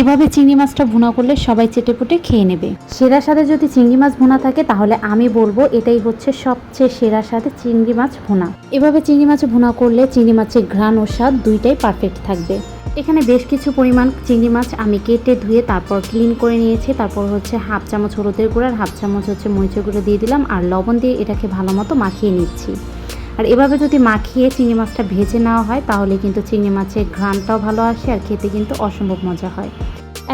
এভাবে চিংড়ি মাছটা ভুনা করলে সবাই চেটেপুটে খেয়ে নেবে। সেরার স্বাদে যদি চিংড়ি মাছ ভুনা থাকে, তাহলে আমি বলব এটাই হচ্ছে সবচেয়ে সেরা স্বাদে চিংড়ি মাছ ভুনা। এভাবে চিংড়ি মাছ ভুনা করলে চিংড়ি মাছের ঘ্রাণ ও স্বাদ দুইটাই পারফেক্ট থাকবে। এখানে বেশ কিছু পরিমাণ চিংড়ি মাছ আমি কেটে ধুয়ে তারপর ক্লিন করে নিয়েছি। তারপর হচ্ছে হাফ চামচ হলুদের গুঁড়ো আর হাফ চামচ হচ্ছে মরিচের গুঁড়ো দিয়ে দিলাম। আর লবণ দিয়ে এটাকে ভালো মতো মাখিয়ে নিচ্ছি। আর এভাবে যদি মাখিয়ে চিংড়ি মাছটা ভেজে নেওয়া হয়, তাহলে কিন্তু চিংড়ি মাছের ঘ্রাণটাও ভালো আসে আর খেতে কিন্তু অসম্ভব মজা হয়।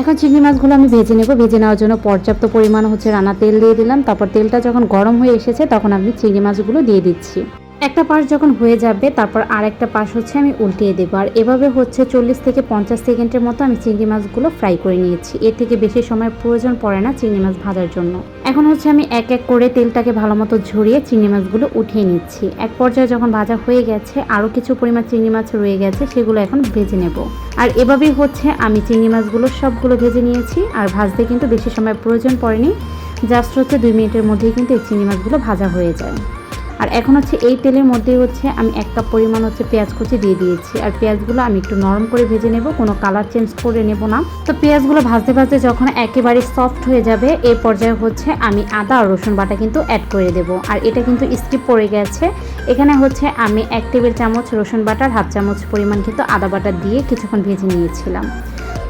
এখন চিংড়ি মাছগুলো আমি ভেজে নেব। ভেজে নেওয়ার জন্য পর্যাপ্ত পরিমাণ হচ্ছে রানা তেল দিয়ে দিলাম। তারপর তেলটা যখন গরম হয়ে এসেছে, তখন আমি চিংড়ি মাছগুলো দিয়ে দিচ্ছি। একটা পাশ যখন হয়ে যাবে, তারপর আর একটা পাশ হচ্ছে আমি উল্টিয়ে দেবো। আর এভাবে হচ্ছে চল্লিশ থেকে পঞ্চাশ সেকেন্ডের মতো আমি চিংড়ি মাছগুলো ফ্রাই করে নিয়েছি। এর থেকে বেশি সময় প্রয়োজন পড়ে না চিংড়ি মাছ ভাজার জন্য। এখন হচ্ছে আমি এক এক করে তেলটাকে ভালো মতো ঝরিয়ে চিংড়ি মাছগুলো উঠিয়ে নিচ্ছি। এক পর্যায়ে যখন ভাজা হয়ে গেছে, আরও কিছু পরিমাণ চিংড়ি মাছ রয়ে গেছে, সেগুলো এখন ভেজে নেব। আর এভাবেই হচ্ছে আমি চিংড়ি মাছগুলো সবগুলো ভেজে নিয়েছি, আর ভাজতে কিন্তু বেশি সময় প্রয়োজন পড়েনি। জাস্ট হচ্ছে দুই মিনিটের মধ্যেই কিন্তু এই চিংড়ি মাছগুলো ভাজা হয়ে যায়। আর এখন হচ্ছে এই তেলের মধ্যেই হচ্ছে আমি এক কাপ পরিমাণ হচ্ছে পেঁয়াজ কুচি দিয়ে দিয়েছি। আর পেঁয়াজগুলো আমি একটু নরম করে ভেজে নেব, কোনো কালার চেঞ্জ করে নেব না। তো পেঁয়াজগুলো ভাজতে ভাজতে যখন একেবারে সফট হয়ে যাবে এই পর্যায়ে হচ্ছে আমি আদা আর রসুন বাটা কিন্তু অ্যাড করে দেব। আর এটা কিন্তু স্কিপ পড়ে গেছে। এখানে হচ্ছে আমি এক টেবিল চামচ রসুন বাটার হাফ চামচ পরিমাণ কিন্তু আদা বাটা দিয়ে কিছুক্ষণ ভেজে নিয়েছিলাম।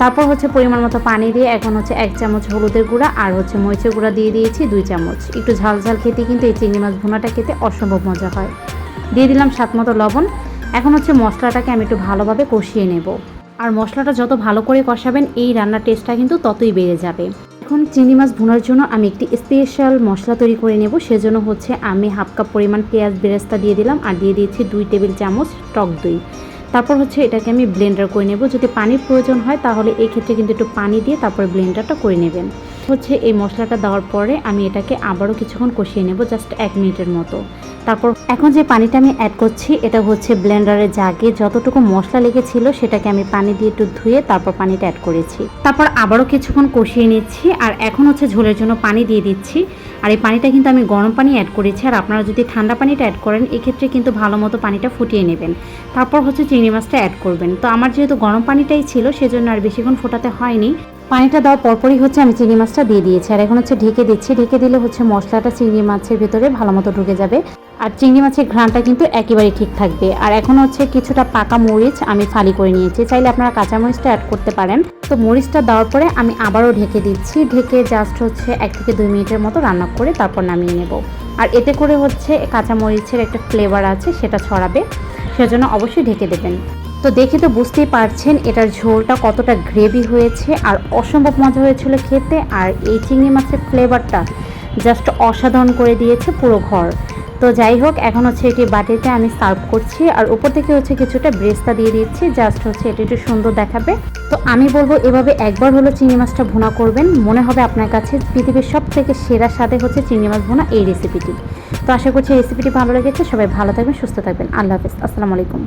তারপর হচ্ছে পরিমাণ মতো পানি দিয়ে এখন হচ্ছে এক চামচ হলুদের গুঁড়া আর হচ্ছে মরিচের গুঁড়া দিয়ে দিয়েছি দুই চামচ। একটু ঝাল ঝাল খেতে কিন্তু এই চিংড়ি মাছ ভুনাটা খেতে অসম্ভব মজা হয়। দিয়ে দিলাম স্বাদ মতো লবণ। এখন হচ্ছে মশলাটাকে আমি একটু ভালোভাবে কষিয়ে নেব। আর মশলাটা যত ভালো করে কষাবেন, এই রান্নার টেস্টটা কিন্তু ততই বেড়ে যাবে। এখন চিংড়ি মাছ ভুনার জন্য আমি একটি স্পেশাল মশলা তৈরি করে নেব। সেজন্য হচ্ছে আমি হাফ কাপ পরিমাণ পেঁয়াজ বেরেস্তা দিয়ে দিলাম আর দিয়ে দিয়েছি দুই টেবিল চামচ টক দই। তারপর হচ্ছে এটাকে আমি ব্লেন্ডার করে নেব। যদি পানির প্রয়োজন হয়, তাহলে এই ক্ষেত্রে কিন্তু একটু পানি দিয়ে তারপর ব্লেন্ডারটা করে নেবেন। হচ্ছে এই মশলাটা দেওয়ার পরে আমি এটাকে আবারও কিছুক্ষণ কষিয়ে নেব জাস্ট এক মিনিটের মতো। তারপর এখন যে পানিটা আমি অ্যাড করছি, এটা হচ্ছে ব্লেন্ডারের জাগে যতটুকু মশলা লেগেছিল সেটাকে আমি পানি দিয়ে একটু ধুয়ে তারপর পানিটা অ্যাড করেছি। তারপর আবারও কিছুক্ষণ কষিয়ে নিচ্ছি আর এখন হচ্ছে ঝোলের জন্য পানি দিয়ে দিচ্ছি। আর এই পানিটা কিন্তু আমি গরম পানি অ্যাড করেছি আর আপনারা যদি ঠান্ডা পানিটা অ্যাড করেন, এক্ষেত্রে কিন্তু ভালো মতো পানিটা ফুটিয়ে নেবেন। তারপর হচ্ছে চিংড়ি মাছটা অ্যাড করবেন। তো আমার যেহেতু গরম পানিটাই ছিল, সেজন্য আর বেশিক্ষণ ফোটাতে হয়নি। পানিটা দেওয়ার পরপরই হচ্ছে আমি চিংড়ি মাছটা দিয়ে দিয়েছি। আর এখন হচ্ছে ঢেকে দিচ্ছি। ঢেকে দিলে হচ্ছে মশলাটা চিংড়ি মাছের ভেতরে ভালো মতো ঢুকে যাবে। আর চিংড়ি মাছের ঘ্রাণটা কিন্তু একেবারেই ঠিক থাকবে। আর এখন হচ্ছে কিছুটা পাকা মরিচ আমি ফালি করে নিয়েছি। চাইলে আপনারা কাঁচা মরিচটা অ্যাড করতে পারেন। তো মরিচটা দেওয়ার পরে আমি আবারও ঢেকে দিচ্ছি। ঢেকে জাস্ট হচ্ছে এক থেকে দুই মিনিটের মতো রান্না করে তারপর নামিয়ে নেব। আর এতে করে হচ্ছে কাঁচা মরিচের একটা ফ্লেভার আছে, সেটা ছড়াবে। সেজন্য অবশ্যই ঢেকে দেবেন। তো দেখে তো বুঝতেই পারছেন, এটার ঝোলটা কতটা গ্রেভি হয়েছে আর অসম্ভব মজা হয়েছিল খেতে। আর এই চিংড়ি মাছের ফ্লেভারটা জাস্ট অসাধারণ করে দিয়েছে পুরো ঘর। তো যাই হোক, এখন হচ্ছে এটি বাটিতে আমি সার্ভ করছি আর উপর থেকে হচ্ছে কিছুটা ব্রেস্তা দিয়ে দিচ্ছি জাস্ট হচ্ছে এটা একটু সুন্দর দেখাবে। তো আমি বলব এভাবে একবার হলো চিংড়ি মাছটা ভুনা করবেন, মনে হবে আপনার কাছে পৃথিবীর সব থেকে সেরা স্বাদে হচ্ছে চিংড়ি মাছ ভুনা এই রেসিপিটি তো আশা করছি রেসিপিটি ভালো লেগেছে, সবাই ভালো থাকবেন, সুস্থ থাকবেন, আল্লাহ হাফেজ, আসসালামু আলাইকুম।